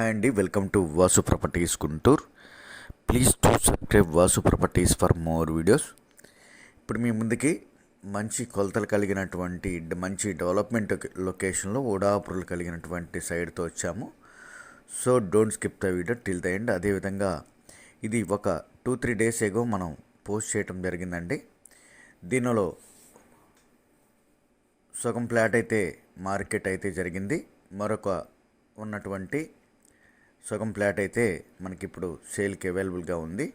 Hi అండి welcome to Vasu properties Guntur. Please to subscribe Vasu properties for more videos. ఇప్పుడు మీ ముందుకి మంచి కొలతలు కలిగినటువంటి మంచి డెవలప్మెంట్ లొకేషన్లో ఓడాపురులు కలిగినటువంటి సైడ్తో వచ్చాము. So don't skip the video till the end. అదేవిధంగా ఇది ఒక టూ త్రీ డేస్ ఏగో మనం పోస్ట్ చేయటం జరిగిందండి. దీనిలో సగం ఫ్లాట్ అయితే మార్కెట్ అయితే జరిగింది. మరొక ఉన్నటువంటి సగం ఫ్లాట్ అయితే మనకి ఇప్పుడు సేల్కి అవైలబుల్గా ఉంది.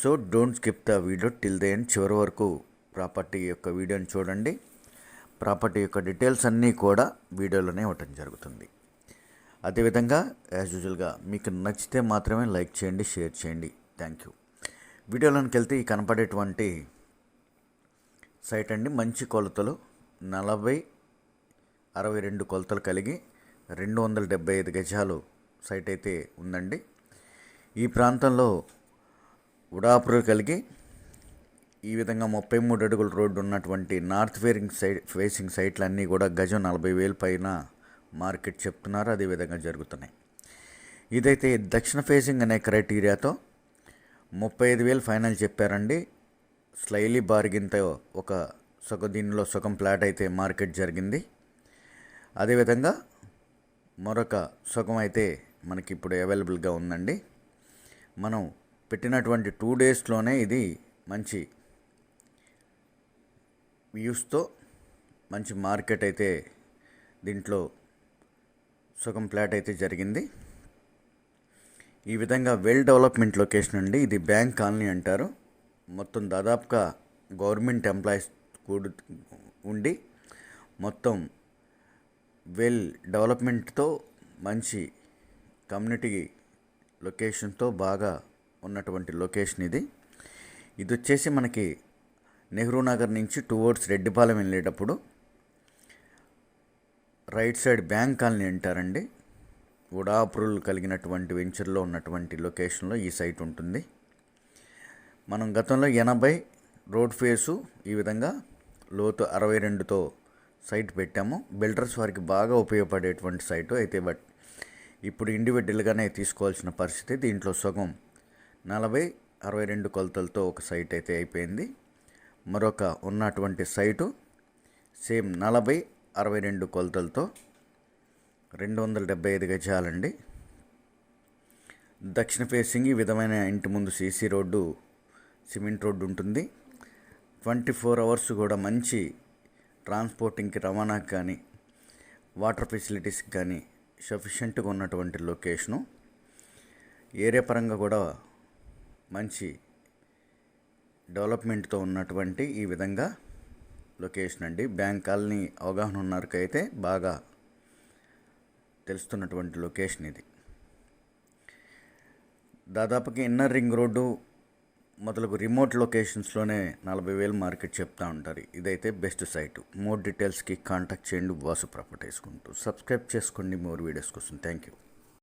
So don't skip the video till the end. చివరి వరకు ప్రాపర్టీ యొక్క వీడియోని చూడండి. ప్రాపర్టీ యొక్క డీటెయిల్స్ అన్నీ కూడా వీడియోలోనే ఇవ్వటం జరుగుతుంది. అదేవిధంగా యాజ్ యూజువల్గా మీకు నచ్చితే మాత్రమే లైక్ చేయండి షేర్ చేయండి. Thank you. వీడియోలోకి వెళ్తే ఈ కనపడేటువంటి సైట్ అండి. మంచి కొలతలు నలభై అరవై రెండు కొలతలు కలిగి రెండు వందల డెబ్బై ఐదు గజాలు సైట్ అయితే ఉందండి. ఈ ప్రాంతంలో ఉడాపురు కలిగి ఈ విధంగా ముప్పై మూడు అడుగుల రోడ్డు ఉన్నటువంటి నార్త్ ఫేరింగ్ సైడ్ ఫేసింగ్ సైట్లు అన్నీ కూడా గజం నలభై వేల పైన మార్కెట్ చెప్తున్నారు. అదేవిధంగా జరుగుతున్నాయి. ఇదైతే దక్షిణ ఫేసింగ్ అనే క్రైటీరియాతో ముప్పై ఐదు వేలు ఫైనల్ చెప్పారండి. స్లైలీ బార్గిన్తో ఒక సగం దీనిలో సగం ప్లాట్ అయితే మార్కెట్ జరిగింది. అదేవిధంగా మరొక సగం అయితే మనకి ఇప్పుడు అవైలబుల్గా ఉందండి. మనం పెట్టినటువంటి టూ డేస్లోనే ఇది మంచి వ్యూస్తో మంచి మార్కెట్ అయితే దీంట్లో సగం ఫ్లాట్ అయితే జరిగింది. ఈ విధంగా వెల్ డెవలప్మెంట్ లొకేషన్ అండి. ఇది బ్యాంక్ కాలనీ అంటారు. మొత్తం దాదాపుగా గవర్నమెంట్ ఎంప్లాయీస్ కూడు ఉండి మొత్తం వెల్ డెవలప్మెంట్తో మంచి కమ్యూనిటీ లొకేషన్తో బాగా ఉన్నటువంటి లొకేషన్ ఇది. ఇది వచ్చేసి మనకి నెహ్రూ నగర్ నుంచి టువర్డ్స్ రెడ్డిపాలెం వెళ్ళేటప్పుడు రైట్ సైడ్ బ్యాంక్ కాలనీ అంటారండి. ఉడాపురులు కలిగినటువంటి వెంచర్లో ఉన్నటువంటి లొకేషన్లో ఈ సైట్ ఉంటుంది. మనం గతంలో ఎనభై రోడ్ ఫేసు ఈ విధంగా లోతు అరవై రెండుతో సైట్ పెట్టాము. బిల్డర్స్ వారికి బాగా ఉపయోగపడేటువంటి సైటు అయితే బట్ ఇప్పుడు ఇండివిజువల్గానే తీసుకోవాల్సిన పరిస్థితి దీంట్లో సగం. నలభై అరవై రెండు కొలతలతో ఒక సైట్ అయితే అయిపోయింది. మరొక ఉన్నటువంటి సైటు సేమ్ నలభై అరవై రెండు కొలతలతో రెండు వందల డెబ్బై ఐదు గజాలండి. దక్షిణ ఫేసింగ్ ఈ విధమైన ఇంటి ముందు సీసీ రోడ్డు సిమెంట్ రోడ్డు ఉంటుంది. ట్వంటీ ఫోర్ అవర్స్ కూడా మంచి ట్రాన్స్పోర్టింగ్కి రవాణాకి కానీ వాటర్ ఫెసిలిటీస్కి కానీ సఫిషియెంట్గా ఉన్నటువంటి లొకేషను ఏరియా పరంగా కూడా మంచి డెవలప్మెంట్తో ఉన్నటువంటి ఈ విధంగా లొకేషన్ అండి. బ్యాంక్ కాలనీ అవగాహన ఉన్నారికైతే బాగా తెలుస్తున్నటువంటి లొకేషన్ ఇది. దాదాపుగా ఇన్నర్ రింగ్ రోడ్డు మొదలగు రిమోట్ లొకేషన్స్లోనే నలభై వేలు మార్కెట్ చెప్తా ఉంటారు ఇదైతే బెస్ట్ సైట్ మోర్ డీటెయిల్స్కి కాంటాక్ట్ చేయండి. వాసు ప్రాపర్టీస్ కొంటూ సబ్స్క్రైబ్ చేసుకోండి. మోర్ వీడియోస్ కోసం. Thank you